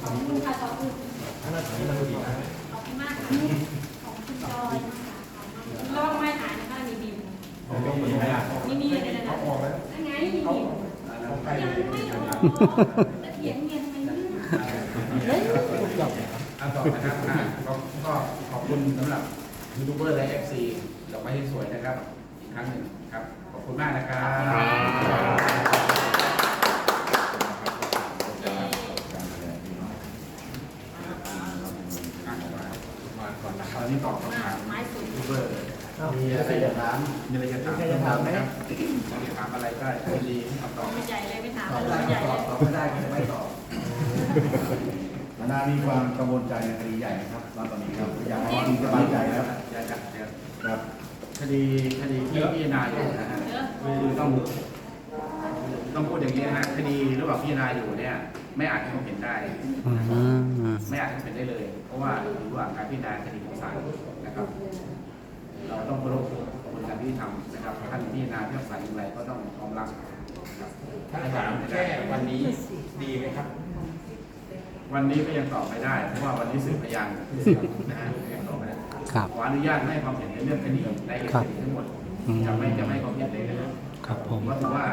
ขอบคุณค่ะขอบคุณขอบคุณมากค่ะขอบคุณจอยนะคะลองไม่หายนะคะมีบิมมีมีอะไรนะนั่นไงมีบิมยังไม่ออกจะเถียงเมียทำไมเนี่ยอันต่อนะครับอะก็ก็ขอบคุณสำหรับยูทูบเบอร์และเอฟซีดอกไม้ที่สวยนะครับ อีกครั้งหนึ่งครับ ขอบคุณมากนะครับอะมา ก่อนนะครับนี่ตอบคำถามไม้สวยยูทูบเบอร์มีอะไรจะถามมีอะไรจะถามมีอะไรจะถามไหมครับจะถามอะไรก็ยินดีเอาตอบไม่ใหญ่เลยไม่ถามตอบเลได้ยก็ใหญ่ตอบเลยตอบไม่ได้ก็จะไม่ตอบมนามีความกังวลใจในคดีใหญ่นะครับตอนนี้ครับอยากให้ทีมสบายใจแล้วเดี๋ยวครับเดี๋ยวครับคดีคดีที่พิจารณาอยู่นะฮะเยอะคือต้อง ต้องพูดอย่างนี้นะฮะคดีระหว่างพิจารณาอยู่เนี่ย ไม่อาจให้ความเห็นได้อืมไม่อาจให้ความเห็นได้เลย เพราะว่าอยู่ระหว่างการพิจารณาคดีของศาลนะครับ เราต้องเคารพกระบวนการยุติธรรมนะครับท่านพิจารณาพิพากษาอย่างไรก็ต้องยอมรับครับถ้าถามแค่วันนี้ดีไหมครับ วันนี้ก็ยังตอบไม่ได้ เพราะว่าวันนี้สืบพยานนะฮะยังตอบไม่ได้ครับขออนุญาตไม่ให้ความเห็นในเรื่องคดีในเอกสารทั้งหมดอืมจะไม่จะไม่ให้ความเห็นเลยนะครับ ครับผมว่าถือว่า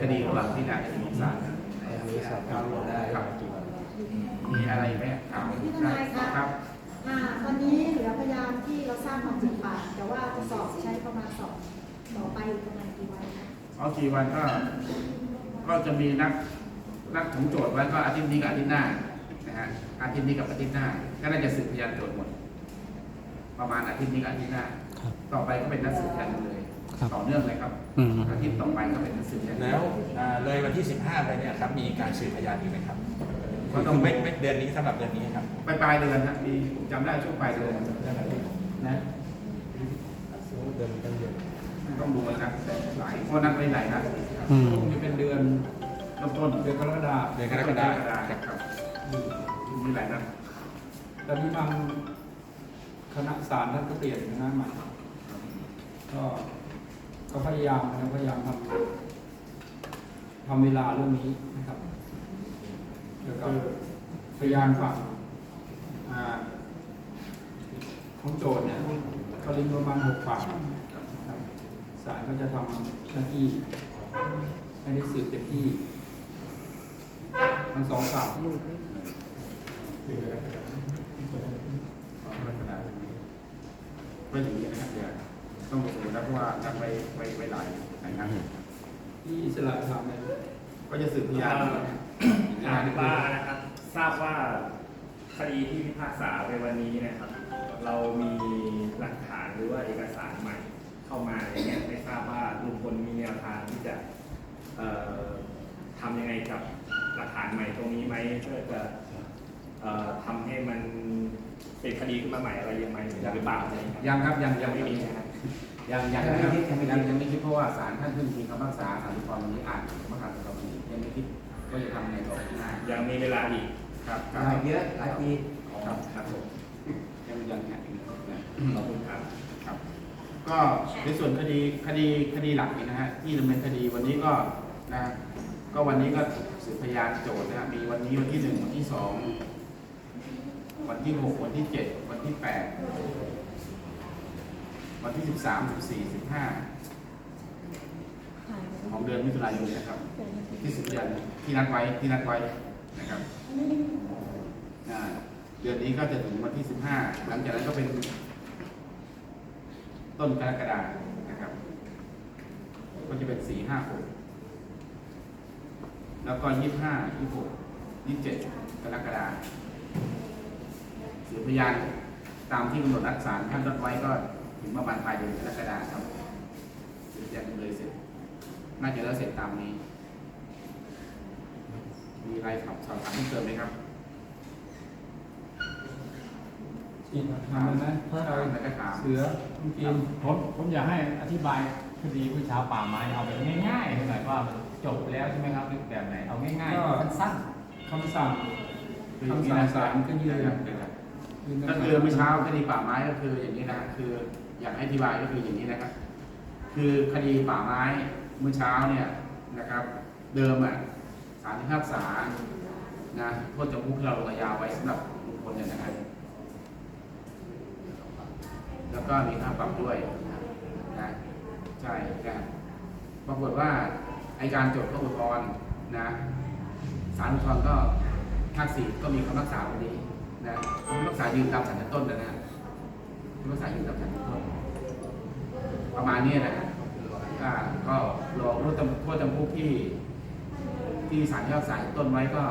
คดีระหว่างพิจารณาคดีของศาลครับมีอะไรไหมถามพี่ทนายคะครับอ่าตอนนี้เหลือพยานที่เราสร้างมาสิบปากแต่ว่าจะสอบใช้ประมาณสอบต่อไปอีกประมาณกี่วันคะเอากี่วันก็ ก็จะมีนักนักของโจทย์ไว้ก็อาทิตย์นี้กับอาทิตย์หน้านะฮะอาทิตย์นี้กับอาทิตย์หน้า ก็น่าจะสืบพยานโจทย์หมด ประมาณอาทิตย์นี้กับอาทิตย์หน้าครับต่อไปก็เป็นนักสืบพยานเลย ครับต่อเนื่องเลยครับอืม อาทิตย์ต่อไปก็เป็นนักสืบพยานแล้วอ่าเลยวันที่ 15 ไปเนี่ยครับมีการสืบพยานอีกไหมครับก็ก็ต้ต้ออง งไม่ไม่เดือนนี้สำหรับเดือนนี้ครับปลายปลายเดือนนะมีผมจำได้ช่วงปลายเดือนนะต้องดูนะครับแต่หลายเพราะนัดไว้หลายนัดอืมจะเป็นเดือนต้นต้นๆเดือนกรกฎาคมเดือนกรกฎาคมครับมีหลายนัดแต่มีบางคณะศาลท่านก็เปลี่ยนคณะใหม่ก็ ก็พยายามนะพยายามทำทำเวลาเรื่องนี้นะครับแล้วก็พยานฝั่งอของโจทย์เนี่ยก็ริมประมาณหกฝั่งครับศาลก็จะทำหน้าที่ให้ได้สืบเต็มที่ทั้งสองฝั่งก็อย่างนี้นะครับเดี๋ยว ต้องดูนะเพราะว่านัดไว้ไว้ไว้หลายหลายนัดที่อิสระทำเนี่ยก็จะสืบพยานถามว่านะครับทราบว่าคดีที่พิพากษาในวันนี้นะครับ เรามีหลักฐานหรือว่าเอกสารใหม่เข้ามาอย่างเงี้ยไม่ทราบว่าลุงพลมีแนวทางที่จะเอ่อทำยังไงกับหลักฐานใหม่ตรงนี้ไหมเพื่อจะเอ่อทำให้มันเป็นคดีขึ้นมาใหม่อะไรยังไงหรือเปล่าอะไรอย่างเงี้ยยังครับยังยังไม่ไม่มีมีนะครับ ยังยังนะครับยังยังยังไม่คิดเพราะว่าศาลท่านเพิ่งมีคำพิพากษาศาลอุทธรณ์วันนี้อ่านคำพิพากษาตอนนี้ยังไม่คิดว่าจะทำในต่อไปหน้ายังมีเวลาอีกครับคหรัลายบเยอะหลายปีครับครับผมยังยังยังนะขอบคุณครับครับ ก็ในส่วนคดีคดีคดีหลักนี่นะฮะที่ดำเนินคดีวันนี้ก็นะก็วันนี้ก็สืบพยานโจทย์นะฮะมีวันนี้วันที่หนึ่งวันที่สองวันที่หกวันที่เจ็ดวันที่แปด วันที่สิบสามสิบสี่สิบห้าของเดือนมิถุนายนนะครับ ที่สุดเดือนที่นัดไว้ที่นัดไว้นะครับเดือนนี้ก็จะถึงวันที่สิบห้าหลังจากนั้นก็เป็น ต้นกรกฎานะครับ ก็จะเป็นสี่ห้าหกแล้วก็ยี่ห้ายี่หกยี่เจ็ดกรกฎาคมสืบพยานตามที่กำหนดรักษาท่านรัดไว้ก็ ถึงประมาณปลายเดือนกรกฎาคมครับสืบพยานเลยเสร็จ น่าจะแล้วเสร็จตามนี้ มีอะไรสอบสอบถามเพิ่มเติมไหมครับจีนทำเลยนะถามแล้วก็ถามเสือลุงจีนผมผมอยากให้อธิบายคดีผู้ชาวป่าไม้เอาแบบง่ายๆหน่อยว่ามันจบแล้วใช่ไหมครับหรือแบบไหนเอาง่ายๆสั้นคำสั่งคืออย่างนี้นะคำสั่งศาลก็ยืนนะครับก็คือเมื่อเช้าคดีป่าไม้ก็คืออย่างนี้นะคือ อยากให้อธิบายก็คืออย่างนี้นะครับ คือคดีป่าไม้เมื่อเช้าเนี่ยนะครับ เดิมอะศาลพิพากษานะโทษจำคุกเราลงอาญาไว้สำหรับบุคคลเนี่ยนะครับแล้วก็มีค่าปรับด้วยนะใช่นะปรากฏว่าไอการจทย์ก็อุทธรณ์นะศาลอุทธรณ์ก็ภาคสี่ก็มีคำพิพากษาวันนี้นะคำพิพากษายืนตามศาลชั้นต้นนะนะ คำพิพากษายืนตามศาลชั้นต้นประมาณนี้นะฮะอ่าก็รอรู้จำโทษจำคุกที่ ที่ศาลพิพากษาชั้นต้นไว้ก็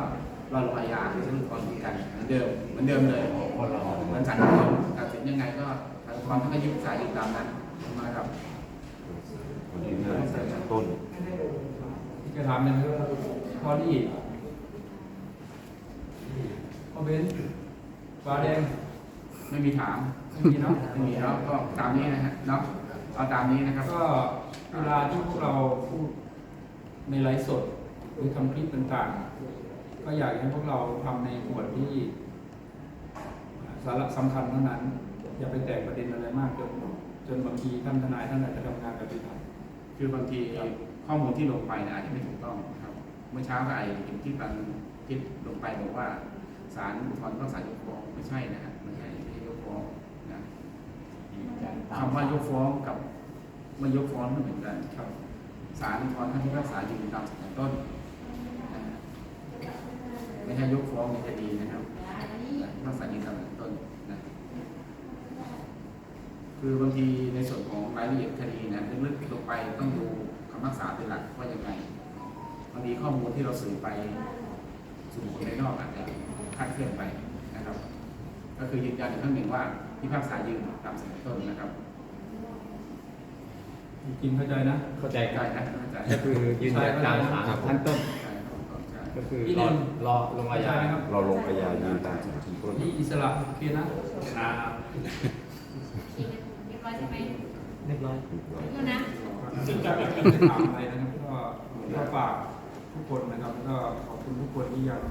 รอลงอาญาชั้นอุทธรณ์กันเหมือนเดิมเหมือนเดิมเลยเหมือนศาลชั้นต้นตัดสินยังไงก็ศาลอุทธรณ์ท่านก็ยึดสายอยึดตามนั้นนะครับวันนี้น่าจะต้นที่จะถามหนึ่งพอดีพอเบนฟ้าแดง ไม่มีถาม ไม่มีเนาะไม่มีแล้วก็ตามนี้นะฮะเนาะเอาตามนี้นะครับก็เวลาที่พวกเราพูดในไลฟ์สดหรือทำคลิปต่างๆ ก็อยากให้พวกเราทำในหมวดที่สาระสำคัญเท่านั้น อย่าไปแตกประเด็นอะไรมากจนจนบางทีท่านทนายท่านอาจจะทำงานกับพิธาคือบางทีข้อมูลที่ลงไปนยอาจจะไม่ถูกต้องครับ เมื่อเช้าก็ไอ้ที่ปันทิศลงไปบอกว่า ศาลอุทธรณ์ต้องศาลยกฟ้องไม่ใช่นะฮะไม่ใช่ไม่ใช่ยกฟ้องนะคำว่ายกฟ้องกับไม่ยกฟ้องไม่เหมือนกันครับศาลอุทธรณ์ท่านพิพากษายืนตามศาลชั้นต้นนะฮะไม่ใช่ยกฟ้องในคดีนะครับพิพากษายืนตามศาลชั้นต้นนะคือบางทีในส่วนของรายละเอียดคดีเนะลึกๆลงไปต้องดูคำพิพากษาเป็นหลักว่ายังไงบางทีข้อมูลที่เราสื่อไปสู่คนภายนอกอาจจะ คลาดเคลื่อนไปนะครับ ก็คือยืนยันอีกครั้งหนึ่งว่าพิพากษายืนตามสมัยต้นนะครับจริงๆเข้าใจนะเข้าใจคใช่รับนะเข้าใจก็คือยืนยันตามศาลขั้นต้นใช่ครับใช่ก็คืออีกรหอนึ่งรอลงอาญาเข้ใจไหมครับเราลงอาญายืนตามสารชั้นต้น นี่อิสระโอเคนะครับเรียบร้อยใช่ไหมเรียบร้อยดูนะ ซึ่งจะไม่ได้ถามอะไรนะครับก็ก็ฝากทุกคนนะครับแล้วก็ขอบคุณทุกคนที่ยัง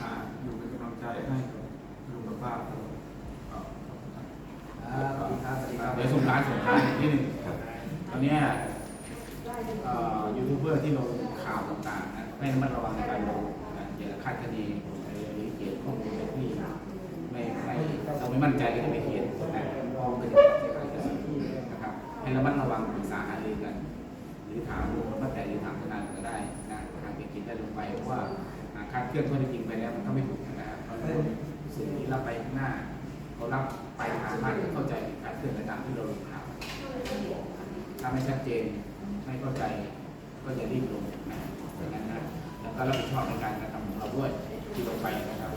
อ่า อยู่เป็นกำลังใจให้กับลุงกับป้าครับเดี๋ยวส่งท้ายส่งท้ายนิดหนึ่งตอนเนี้ยเอ่อยูทูบเบอร์ที่ลงข่าวต่างๆนะให้ระมัดระวังในการลงนะอย่าคาดคะเนหรือเขียนข้อมูลแบบที่ไม่ไม่เราไม่มั่นใจก็จะไปเขียนนะเพราะมันก็จะเสียหายกับสิ่งที่นะครับให้ระมัดระวังปรึกษาหารือกันหรือถามลุงป้าแต่หรือถามทนายก็ได้นะทางไปคิดได้ลงไปเพราะว่าอ่าคาดเคลื่อนข้อเท็จจริง รับไปข้างหน้าเขารับไปหามากเข้าใจการเคลื่อนไปตามที่เราลงข่าวถ้าไม่ชัดเจนไม่เข้าใจก็จะรีบลงนะอย่างนั้นนะแล้วก็รับผิดชอบในการกระทำของเราด้วยที่ลงไปนะครับ